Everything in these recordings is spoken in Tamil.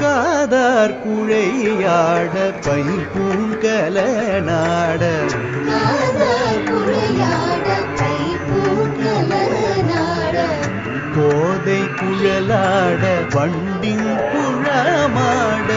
காதார் குழையாட பைப்பூங்கல நாட நாட.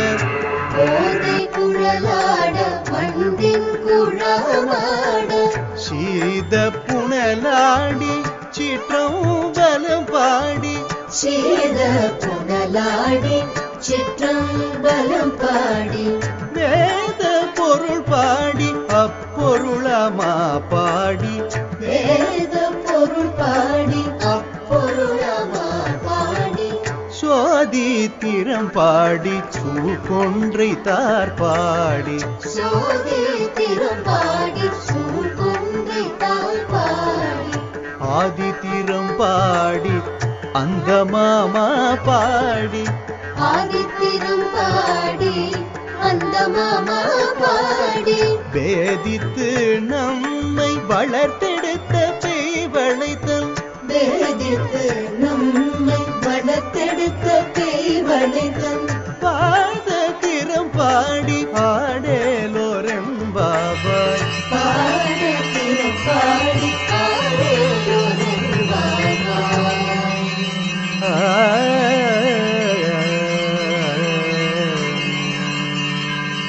கோதை குழலாட வண்டின் குழமாட. சீத புனலாடி சீற்றம் பலம் பாடி. சீத புனலாடி சிற்றம்பலம் பாடி வேத பொருள் பாடி அப்பொருளமா பாடி. வேத பொருள் பாடி அப்பொருளமா பாடி. சோதி திறம் பாடி சூழ்கொன்றை தார் பாடி. சோதி திரும்பாடி சூழ்கொன்றை தாழ் பாடி. ஆதி திறம் பாடி அந்த மாமா பாடி. ஆதித்திரம் பாடி அந்த மாமா பாடி. வேதித்து நம்மை வளர்த்தெடுத்த பேய் வளைத்தல் வேதித்து நம்மை வளர்த்தெடுத்த பேய்